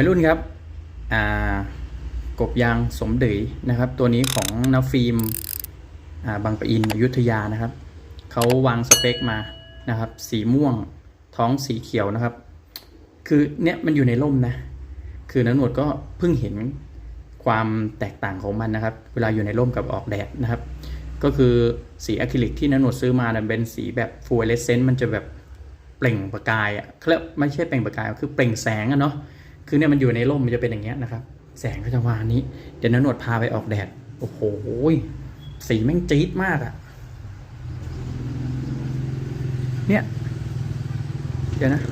วัยรุ่นครับอ่ากบยางสมเดยนะครับ ตัวนี้ของนาฟิล์มอ่าบางปะอินอยุธยานะครับเขาวางสเปคมานะครับ สีม่วงท้องสีเขียวนะครับ คือเนี่ยมันอยู่ในร่มนะ คือนันหนวดก็เพิ่งเห็นความแตกต่างของมันนะครับ เวลาอยู่ในร่มกับออกแดดนะครับ ก็คือสีอะคริลิกที่นันหนวดซื้อมาเนี่ยเป็นสีแบบฟูเอเลเซนต์มันจะแบบเปล่งประกายอะ่ะเขาเรียกไม่ใช่เปล่งประกายคือเปล่งแสงอะเนาะ คือเนี่ยมันอยู่ในร่มมันจะเป็นอย่างเงี้ยนะครับ แสงก็จะวานี้ เดี๋ยวนนหนวดพาไปออกแดด โอ้โหสีแม่งจี๊ดมากอะ่ะ เนี่ย เดี๋ยวนะ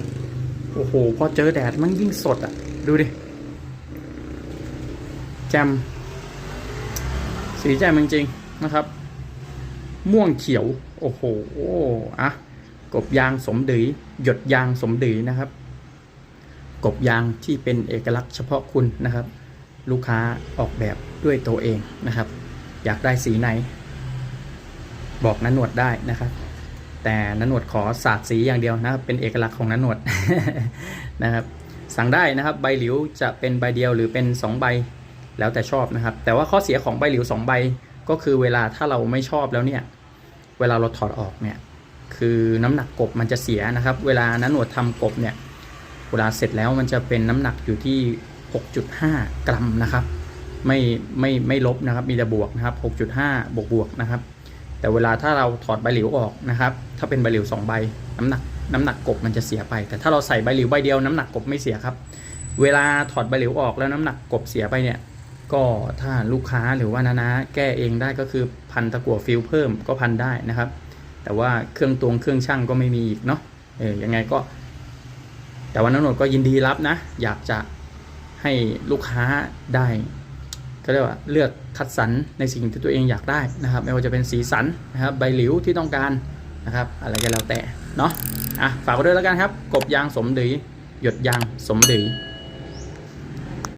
โอ้โห พอเจอแดดมันยิ่งสดอะ ดูดิแจมสีแจมจริงๆนะครับ ม่วงเขียว โอ้โห อะ กบยางสมดือหยดยางสมดือนะครับ กบยางที่เป็นเอกลักษณ์เฉพาะคุณนะครับ ลูกค้าออกแบบด้วยตัวเองนะครับ อยากได้สีไหน บอกนันหนวดได้นะครับ แต่นันหนวดขอสาดสีอย่างเดียวนะครับ เป็นเอกลักษณ์ของนันหนวดนะครับ สั่งได้นะครับใบหลิวจะเป็นใบเดียวหรือเป็น 2 ใบแล้วแต่ชอบนะครับ แต่ว่าข้อเสียของใบหลิว 2 ใบก็คือเวลาถ้าเราไม่ชอบแล้วเนี่ย เวลาเราถอดออกเนี่ย คือน้ำหนักกบมันจะเสียนะครับ เวลานั้นหนวดทำกบเนี่ย เวลาเสร็จแล้วมันจะเป็นน้ำหนักอยู่ที่ 6.5 กรัมนะครับ ไม่ไม่ไม่ลบนะครับ มีแต่บวกนะครับ 6.5 บวกบวกนะครับ แต่เวลาถ้าเราถอดใบหลิวออกนะครับ ถ้าเป็นใบหลิว2ใบน้ำหนักน้ำหนักกบมันจะเสียไป แต่ถ้าเราใส่ใบหลิวใบเดียวน้ำหนักกบไม่เสียครับ เวลาถอดใบหลิวออกแล้วน้ำหนักกบเสียไปเนี่ยก็ถ้าลูกค้าหรือว่านานาแก้เองได้ก็คือพันตะกั่วฟิลเพิ่มก็พันได้นะครับ แต่ว่าเครื่องตวงเครื่องช่างก็ไม่มีอีกเนาะเออยังไงก็ แต่ว่าน้องนนท์ก็ยินดีรับนะ อยากจะให้ลูกค้าได้ก็เรียกว่าเลือกคัดสรรในสิ่งที่ตัวเองอยากได้นะครับ ไม่ว่าจะเป็นสีสันนะครับใบหลิวที่ต้องการนะครับอะไรก็แล้วแต่เนาะอะฝากไว้ด้วยแล้วกันครับ กบยางสมดีหยดยางสมดี